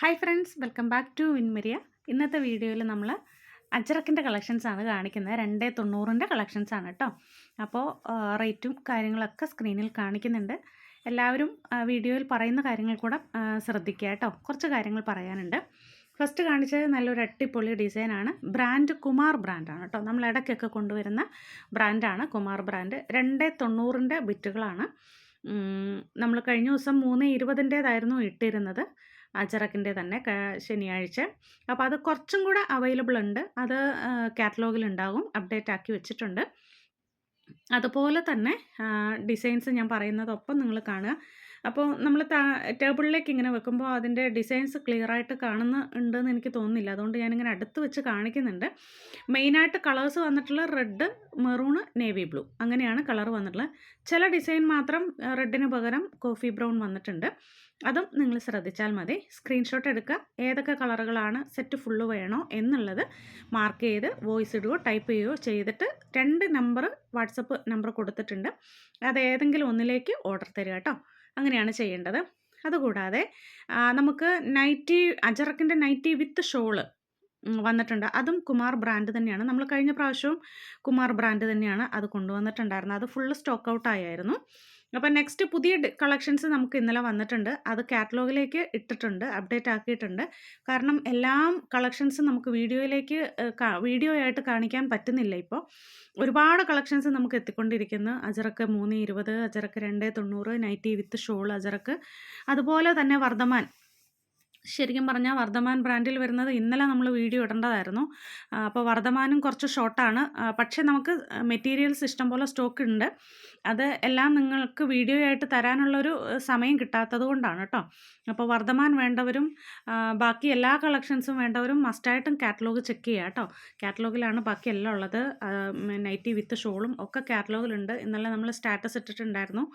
Hi friends welcome back to Vinmaria ഇന്നത്തെ വീഡിയോയിൽ നമ്മൾ അജറക്കിന്റെ കളക്ഷൻസ് ആണ് കാണിക്കുന്നത്. രണ്ടേ തൊണ്ണൂറിന്റെ കളക്ഷൻസ് ആണ് കേട്ടോ അപ്പോൾ റേറ്റും കാര്യങ്ങളൊക്കെ സ്ക്രീനിൽ കാണിക്കുന്നുണ്ട്. എല്ലാവരും വീഡിയോയിൽ പറയുന്ന കാര്യങ്ങൾ കൂടെ ശ്രദ്ധിക്കുക കേട്ടോ കുറച്ച് കാര്യങ്ങൾ പറയാനുണ്ട്. ഫസ്റ്റ് കാണിച്ചത് നല്ലൊരു അട്ടിപ്പൊളി ഡിസൈനാണ് ബ്രാൻഡ് കുമാർ ബ്രാൻഡാണ് കേട്ടോ നമ്മൾ ഇടയ്ക്കൊക്കെ കൊണ്ടുവരുന്ന ബ്രാൻഡാണ് കുമാർ ബ്രാൻഡ് രണ്ടേ തൊണ്ണൂറിന്റെ ബിറ്റുകളാണ് നമ്മൾ കഴിഞ്ഞ ദിവസം മൂന്ന് ഇരുപതിന്റേതായിരുന്നു ഇട്ടിരുന്നത്. അജറക്കിന്റെ തന്നെ ശനിയാഴ്ച. അപ്പോൾ അത് കുറച്ചും കൂടെ അവൈലബിൾ ഉണ്ട്. അത് കാറ്റലോഗിൽ ഉണ്ടാകും അപ്ഡേറ്റ് ആക്കി വെച്ചിട്ടുണ്ട്. അതുപോലെ തന്നെ ഡിസൈൻസ് ഞാൻ പറയുന്നതൊപ്പം നിങ്ങൾ കാണുക. അപ്പോൾ നമ്മൾ ടേബിളിലേക്ക് ഇങ്ങനെ വെക്കുമ്പോൾ അതിന്റെ ഡിസൈൻസ് ക്ലിയർ ആയിട്ട് കാണുന്ന ഉണ്ടെന്ന് എനിക്ക് തോന്നുന്നില്ല. അതുകൊണ്ട് ഞാനിങ്ങനെ അടുത്ത് വെച്ച് കാണിക്കുന്നുണ്ട്. മെയിനായിട്ട് കളേഴ്സ് വന്നിട്ടുള്ള റെഡ് മെറൂണ് നേവി ബ്ലൂ അങ്ങനെയാണ് കളർ വന്നിട്ടുള്ളത്. ചില ഡിസൈൻ മാത്രം റെഡിന് പകരം കോഫി ബ്രൗൺ വന്നിട്ടുണ്ട്. അതും നിങ്ങൾ ശ്രദ്ധിച്ചാൽ മതി. സ്ക്രീൻഷോട്ട് എടുക്കുക. ഏതൊക്കെ കളറുകളാണ് സെറ്റ് ഫുള്ള് വേണോ എന്നുള്ളത് മാർക്ക് ചെയ്ത് വോയിസ് ഇടുകയോ ടൈപ്പ് ചെയ്യുകയോ ചെയ്തിട്ട് രണ്ട് നമ്പർ വാട്സപ്പ് നമ്പർ കൊടുത്തിട്ടുണ്ട്. അത് ഏതെങ്കിലും ഒന്നിലേക്ക് ഓർഡർ തരിക കേട്ടോ. അങ്ങനെയാണ് ചെയ്യേണ്ടത്. അതുകൂടാതെ നമുക്ക് നൈറ്റി അജറക്കിന്റെ നൈറ്റി വിത്ത് ഷോൾ വന്നിട്ടുണ്ട്. അതും കുമാർ ബ്രാൻഡ് തന്നെയാണ്. നമ്മൾ കഴിഞ്ഞ പ്രാവശ്യവും കുമാർ ബ്രാൻഡ് തന്നെയാണ് അത് കൊണ്ടുവന്നിട്ടുണ്ടായിരുന്നത്. അത് ഫുള്ള് സ്റ്റോക്ക് ഔട്ട് ആയായിരുന്നു. അപ്പോൾ നെക്സ്റ്റ് പുതിയ കളക്ഷൻസ് നമുക്ക് ഇന്നലെ വന്നിട്ടുണ്ട്. അത് കാറ്റലോഗിലേക്ക് ഇട്ടിട്ടുണ്ട് അപ്ഡേറ്റ് ആക്കിയിട്ടുണ്ട്. കാരണം എല്ലാം കളക്ഷൻസും നമുക്ക് വീഡിയോയിലേക്ക് വീഡിയോ ആയിട്ട് കാണിക്കാൻ പറ്റുന്നില്ല ഇപ്പോൾ. ഒരുപാട് കളക്ഷൻസ് നമുക്ക് എത്തിക്കൊണ്ടിരിക്കുന്നു. അജറക്ക് മൂന്ന് ഇരുപത് അജറക്ക് രണ്ട് തൊണ്ണൂറ് നൈറ്റി വിത്ത് ഷോൾ അജറക്ക്. അതുപോലെ തന്നെ വർദ്ധമാൻ. ശരിക്കും പറഞ്ഞാൽ വർദ്ധമാൻ ബ്രാൻഡിൽ വരുന്നത് ഇന്നലെ നമ്മൾ വീഡിയോ ഇടേണ്ടതായിരുന്നു. അപ്പോൾ വർദ്ധമാനും കുറച്ച് ഷോർട്ടാണ് പക്ഷേ നമുക്ക് മെറ്റീരിയൽസ് ഇഷ്ടം പോലെ സ്റ്റോക്ക് ഉണ്ട് അത് എല്ലാം നിങ്ങൾക്ക് വീഡിയോ ആയിട്ട് തരാനുള്ളൊരു സമയം കിട്ടാത്തത് കൊണ്ടാണ് കേട്ടോ. അപ്പോൾ വർദ്ധമാൻ വേണ്ടവരും ബാക്കി എല്ലാ കളക്ഷൻസും വേണ്ടവരും മസ്റ്റായിട്ടും കാറ്റലോഗ് ചെക്ക് ചെയ്യുക കേട്ടോ. കാറ്റലോഗിലാണ് ബാക്കി എല്ലാം ഉള്ളത്. നൈറ്റി വിത്ത് ഷോളും ഒക്കെ കാറ്റലോഗിലുണ്ട്. ഇന്നലെ നമ്മൾ സ്റ്റാറ്റസ് ഇട്ടിട്ടുണ്ടായിരുന്നു.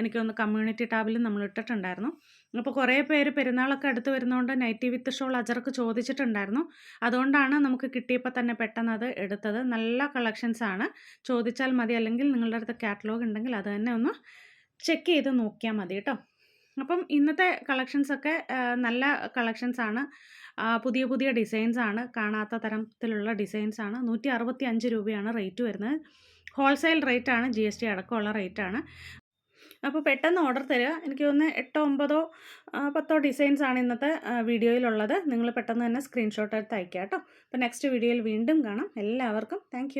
എനിക്കൊന്ന് കമ്മ്യൂണിറ്റി ടാബിലും നമ്മൾ ഇട്ടിട്ടുണ്ടായിരുന്നു. അപ്പോൾ കുറേ പേര് പെരുന്നാളൊക്കെ അടുത്ത് വരുന്നതുകൊണ്ട് നൈറ്റി വിത്ത് ഷോൾ അജർക്ക് ചോദിച്ചിട്ടുണ്ടായിരുന്നു. അതുകൊണ്ടാണ് നമുക്ക് കിട്ടിയപ്പോൾ തന്നെ പെട്ടെന്ന് അത് എടുത്തത്. നല്ല കളക്ഷൻസ് ആണ്. ചോദിച്ചാൽ മതി. അല്ലെങ്കിൽ നിങ്ങളുടെ അടുത്ത് കാറ്റലോഗ് ഉണ്ടെങ്കിൽ അത് തന്നെ ഒന്ന് ചെക്ക് ചെയ്ത് നോക്കിയാൽ മതി കേട്ടോ. അപ്പം ഇന്നത്തെ കളക്ഷൻസൊക്കെ നല്ല കളക്ഷൻസ് ആണ്. പുതിയ പുതിയ ഡിസൈൻസ് ആണ്. കാണാത്ത തരത്തിലുള്ള ഡിസൈൻസ് ആണ്. നൂറ്റി അറുപത്തി അഞ്ച് രൂപയാണ് റേറ്റ് വരുന്നത്. ഹോൾസെയിൽ റേറ്റ് ആണ്. ജി എസ് ടി അടക്കമുള്ള റേറ്റ് ആണ്. അപ്പോൾ പെട്ടെന്ന് ഓർഡർ തരിക. എനിക്ക് തോന്നുന്നു എട്ടോ ഒമ്പതോ പത്തോ ഡിസൈൻസ് ആണ് ഇന്നത്തെ വീഡിയോയിലുള്ളത്. നിങ്ങൾ പെട്ടെന്ന് തന്നെ സ്ക്രീൻഷോട്ട് എടുത്ത് അയക്കുക കേട്ടോ. അപ്പോൾ നെക്സ്റ്റ് വീഡിയോയിൽ വീണ്ടും കാണാം. എല്ലാവർക്കും താങ്ക്